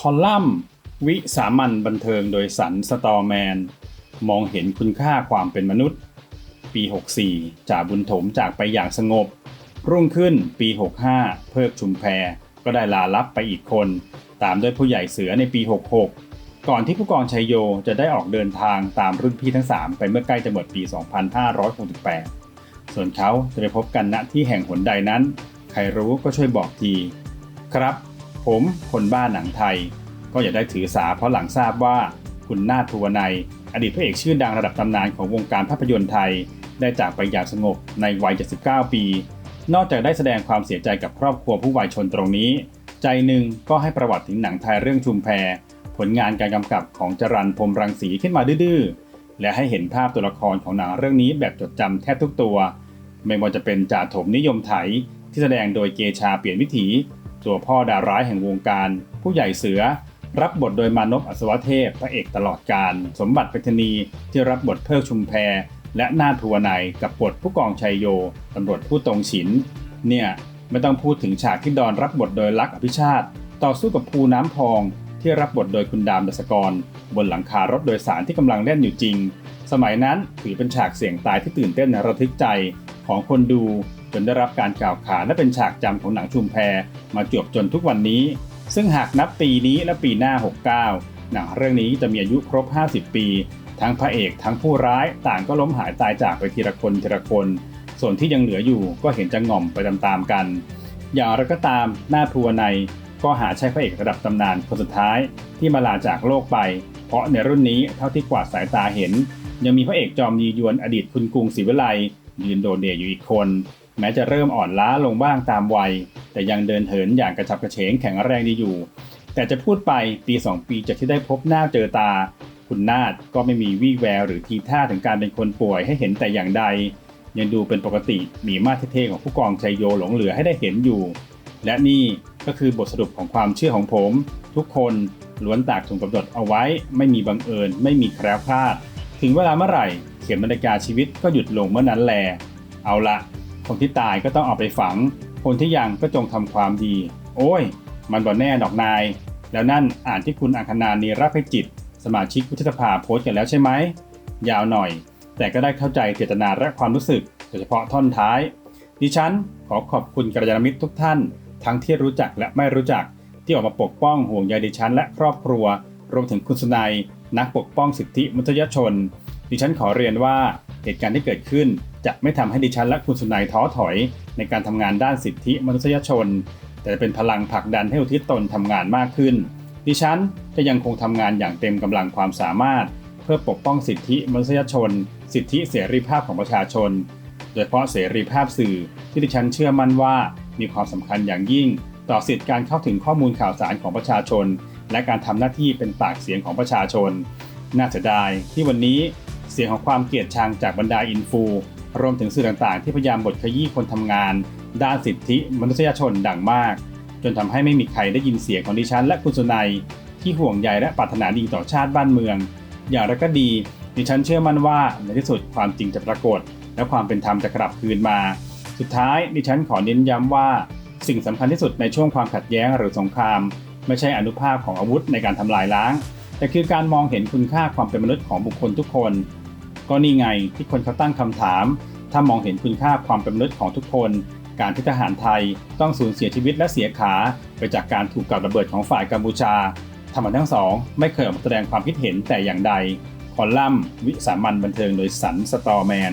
คอลัมน์ วิสามันบันเทิงโดยสันสตอแมน มองเห็นคุณค่าความเป็นมนุษย์ ปี 64จ่าบุญถมจากไปอย่างสงบ รุ่งขึ้นปี 65 เพิกชุมแพก็ได้ลาลับไปอีกคน ตามด้วยผู้ใหญ่เสือในปี 66 ก่อนที่ผู้กองชัยโยจะได้ออกเดินทางตามรุ่นพี่ทั้ง 3 ไปเมื่อใกล้จะหมดปี 2568 ส่วนเขาจะไปพบกันณที่แห่งหนใดนั้น ใครรู้ก็ช่วยบอกที ครับ ผมคนบ้านหนังไทย ก็อย่าได้ถือสาเพราะหลังทราบว่าคุณนาถภูวนัย อดีตพระเอกชื่อดังระดับตำนานของวงการภาพยนตร์ไทย ได้จากไปอย่างสงบในวัย 79 ปี นอกจากได้แสดงความเสียใจกับครอบครัวผู้วายชนตรงนี้ ใจหนึ่งก็ให้ประวัติถึงหนังไทยเรื่องชุมแพผลงานการกำกับของจรันพรมรังสีขึ้นมาดื้อๆและให้เห็นภาพตัวละครของหนังเรื่องนี้แบบจดจำแทบทุกตัว ไม่ว่าจะเป็นจ่าถมนิยมไถที่แสดงโดยเกชาเปลี่ยนวิถี ตัวพ่อดาร้ายแห่งวงการ ผู้ใหญ่เสือ รับบทโดยมานพอัศวเทพ พระเอกตลอดการ สมบัติเปชนีที่รับบทเพิกชุมแพและนาถภูวนัยกับบทผู้กองชัยโยตำรวจผู้ตรงฉิน เนี่ยไม่ต้องพูดถึงฉากที่ดอนรับบทโดยลักษณ์อภิชาติ ต่อสู้กับภูน้ำพองที่รับบทโดยคุณดามดัสกร บนหลังคารถโดยสารที่กำลังเล่นอยู่จริง สมัยนั้นถือเป็นฉากเสี่ยงตายที่ตื่นเต้นระทึกใจของคนดู นได้รับการกล่าวขานและเป็นฉากจำของหนังชุมแพมาจวบจนทุกวันนี้ ซึ่งหากนับปีนี้และปีหน้า 69 หนังเรื่องนี้จะมีอายุครบ 50 ปี ทั้งพระเอกทั้งผู้ร้ายต่างก็ล้มหายตายจากไปทีละคนทีละคน ส่วนที่ยังเหลืออยู่ก็เห็นจะง่อมไปตามๆกัน อย่างไรก็ตามหน้าภูวนัยก็หาใช่พระเอกระดับตำนานคนสุดท้ายที่มาลาจากโลกไป เพราะในรุ่นนี้เท่าที่กวาดสายตาเห็น ยังมีพระเอกจอมยียวนอดีตคุณกรุงศรีวิไลยืนโดดเด่นอยู่อีกคน แม้จะเริ่มอ่อนล้าลงบ้างตามวัย แต่ยังเดินเหินอย่างกระฉับกระเฉงแข็งแรงดีอยู่ แต่จะพูดไปปี 2 ปีจากที่ได้พบหน้าเจอตา คุณนาฏก็ไม่มีวี่แววหรือทีท่าถึงการเป็นคนป่วยให้เห็นแต่อย่างใด ยังดูเป็นปกติมีมาตรเท่ของผู้กองชัยโยหลงเหลือให้ได้เห็นอยู่ และนี่ก็คือบทสรุปของความเชื่อของผม ทุกคนล้วนตากถูกกำหนดเอาไว้ ไม่มีบังเอิญ ไม่มีแคล้วคลาด ถึงเวลาเมื่อไหร่ เข็มนาฬิกาชีวิตก็หยุดลงเมื่อนั้นแล เอาละ คนที่ตายก็ต้องเอาไปฝัง คนที่ยังก็จงทำความดี โอ้ย มันบ่แน่ดอกนาย แล้วนั่นอ่านที่คุณอังคณานีรักให้จิต สมาชิกวุฒิสภาโพสต์กันแล้วใช่ไหม ยาวหน่อย แต่ก็ได้เข้าใจเจตนาและความรู้สึก โดยเฉพาะท่อนท้าย ดิฉันขอขอบคุณกัลยาณมิตรทุกท่าน ทั้งที่รู้จักและไม่รู้จัก ที่ออกมาปกป้องห่วงใยดิฉันและครอบครัว รวมถึงคุณสุนัยนักปกป้องสิทธิมนุษยชน ดิฉันขอเรียนว่าเหตุการณ์ที่เกิดขึ้น จะไม่ทำให้ดิฉันและคุณสุนัยท้อถอย ในการทำงานด้านสิทธิมนุษยชน แต่จะเป็นพลังผลักดันให้อุทิศตนทำงานมากขึ้น ดิฉันจะยังคงทำงานอย่างเต็มกำลังความสามารถ เพื่อปกป้องสิทธิมนุษยชน สิทธิเสรีภาพของประชาชน โดยเฉพาะเสรีภาพสื่อที่ดิฉันเชื่อมั่นว่ามีความสำคัญอย่างยิ่ง ต่อสิทธิการเข้าถึงข้อมูลข่าวสารของประชาชน และการทำหน้าที่เป็นปากเสียงของประชาชน น่าเสียดายที่วันนี้เสียงของความเกลียดชังจากบรรดาอินฟู รวมถึงสื่อต่างๆ ที่พยายามบดขยี้คนทำงาน ด้านสิทธิมนุษยชนดังมาก จนทำให้ไม่มีใครได้ยินเสียงของดิฉัน และคุณสุนัยที่ห่วงใยและปรารถนาดีต่อชาติบ้านเมือง อย่างไรก็ดี ดิฉันเชื่อมั่นว่าในที่สุดความจริงจะปรากฏ และความเป็นธรรมจะกลับคืนมา สุดท้ายดิฉันขอเน้นย้ำว่าสิ่งสำคัญที่สุดในช่วงความขัดแย้งหรือสงคราม ไม่ใช่อนุภาพของอาวุธในการทำลายล้าง แต่คือการมองเห็นคุณค่าความเป็นมนุษย์ของบุคคลทุกคน ก็นี่ไงที่คนเขาตั้งคำถาม ถ้ามองเห็นคุณค่าความเป็นมนุษย์ของทุกคน การที่ทหารไทยต้องสูญเสียชีวิตและเสียขา ไปจากการถูกกับระเบิดของฝ่ายกัมพูชาธรรมทั้งสองไม่เคยออกมาแสดงความคิดเห็นแต่อย่างใด คอลัมน์วิสามันบันเทิงโดยสันสตอแมน